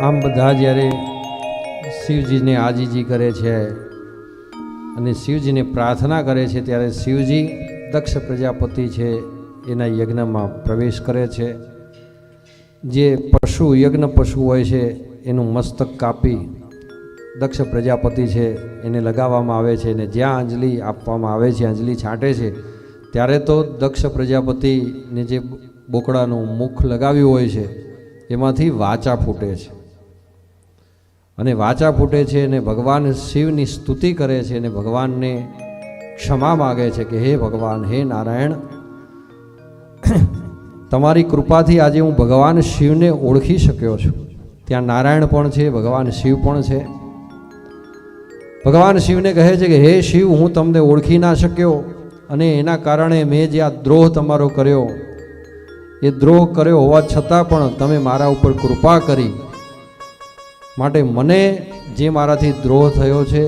આમ બધા જ્યારે શિવજીને આજીજી કરે છે અને શિવજીને પ્રાર્થના કરે છે ત્યારે શિવજી દક્ષ પ્રજાપતિ છે એના યજ્ઞમાં પ્રવેશ કરે છે. જે પશુ, યજ્ઞ પશુ હોય છે, એનું મસ્તક કાપી દક્ષ પ્રજાપતિ છે એને લગાવવામાં આવે છે અને જ્યાં અંજલિ આપવામાં આવે છે, અંજલિ છાંટે છે, ત્યારે તો દક્ષ પ્રજાપતિને જે બોકડાનું મુખ લગાવ્યું હોય છે, એમાંથી વાચા ફૂટે છે. અને વાચા ફૂટે છે અને ભગવાન શિવની સ્તુતિ કરે છે અને ભગવાનને ક્ષમા માગે છે કે હે ભગવાન, હે નારાયણ, તમારી કૃપાથી આજે હું ભગવાન શિવને ઓળખી શક્યો છું. ત્યાં નારાયણ પણ છે, ભગવાન શિવ પણ છે. ભગવાન શિવને કહે છે કે હે શિવ, હું તમને ઓળખી ના શક્યો અને એના કારણે મેં જે આ દ્રોહ તમારો કર્યો, એ દ્રોહ કર્યો હોવા છતાં પણ તમે મારા ઉપર કૃપા કરી માટે મને જે મારાથી દ્રોહ થયો છે,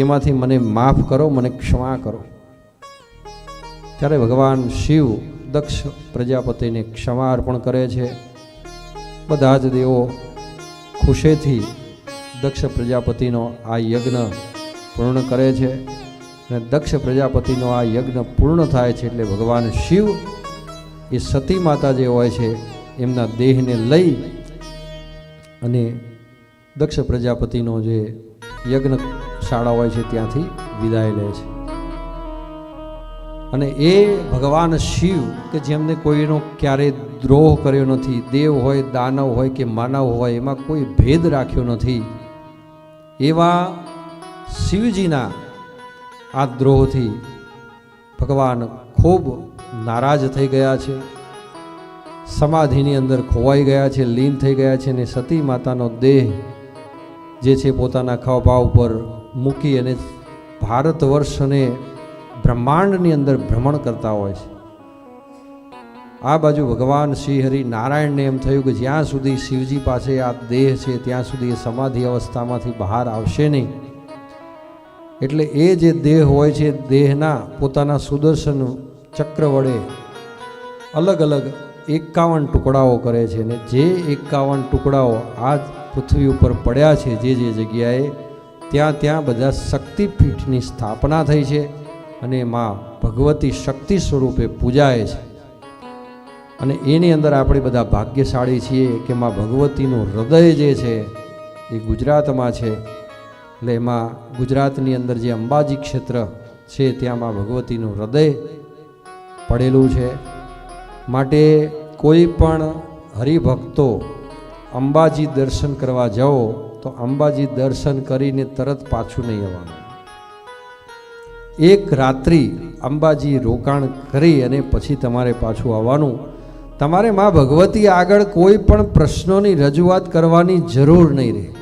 એમાંથી મને માફ કરો, મને ક્ષમા કરો. ત્યારે ભગવાન શિવ દક્ષ પ્રજાપતિને ક્ષમા અર્પણ કરે છે. બધા જ દેવો ખુશેથી દક્ષ પ્રજાપતિનો આ યજ્ઞ પૂર્ણ કરે છે અને દક્ષ પ્રજાપતિનો આ યજ્ઞ પૂર્ણ થાય છે એટલે ભગવાન શિવ એ સતી માતા જે હોય છે, એમના દેહને લઈ અને દક્ષ પ્રજાપતિનો જે યજ્ઞ શાળા હોય છે ત્યાંથી વિદાય લે છે. અને એ ભગવાન શિવ કે જેમને કોઈનો ક્યારેય દ્રોહ કર્યો નથી, દેવ હોય, દાનવ હોય કે માનવ હોય, એમાં કોઈ ભેદ રાખ્યો નથી, એવા શિવજીના આ દ્રોહથી ભગવાન ખૂબ નારાજ થઈ ગયા છે, સમાધિની અંદર ખોવાઈ ગયા છે, લીન થઈ ગયા છે અને સતી માતાનો દેહ જે છે પોતાના ખાવભાવ ઉપર મૂકી અને ભારત વર્ષ અને બ્રહ્માંડની અંદર ભ્રમણ કરતા હોય છે. આ બાજુ ભગવાન શ્રી હરિ નારાયણને એમ થયું કે જ્યાં સુધી શિવજી પાસે આ દેહ છે, ત્યાં સુધી એ સમાધિ અવસ્થામાંથી બહાર આવશે નહીં. એટલે એ જે દેહ હોય છે, દેહના પોતાના સુદર્શન ચક્ર વડે અલગ અલગ એકાવન ટુકડાઓ કરે છે ને જે એકાવન ટુકડાઓ આ પૃથ્વી ઉપર પડ્યા છે જે જે જગ્યાએ, ત્યાં ત્યાં બધા શક્તિપીઠની સ્થાપના થઈ છે અને માં ભગવતી શક્તિ સ્વરૂપે પૂજાય છે. અને એની અંદર આપણે બધા ભાગ્યશાળી છીએ કે માં ભગવતીનું હૃદય જે છે એ ગુજરાતમાં છે. એટલે એમાં ગુજરાતની અંદર જે અંબાજી ક્ષેત્ર છે, ત્યાં માં ભગવતીનું હૃદય પડેલું છે. માટે કોઈ પણ હરિભક્તો અંબાજી દર્શન કરવા જાઓ, તો અંબાજી દર્શન કરીને તરત પાછું નહીં આવવાનું. એક રાત્રિ અંબાજી રોકાણ કરી અને પછી તમારે પાછું આવવાનું. તમારે મા ભગવતી આગળ કોઈ પણ પ્રશ્નોની રજૂઆત કરવાની જરૂર નહીં રહે.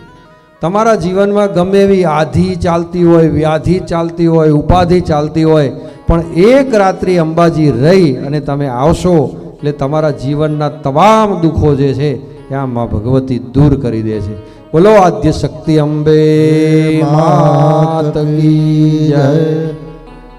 તમારા જીવનમાં ગમે એવી આધિ ચાલતી હોય, વ્યાધિ ચાલતી હોય, ઉપાધિ ચાલતી હોય પણ એક રાત્રિ અંબાજી રહી અને તમે આવશો એટલે તમારા જીવનના તમામ દુઃખો જે છે ત્યાં માં ભગવતી દૂર કરી દે છે. બોલો આદ્ય શક્તિ અંબે માત જય.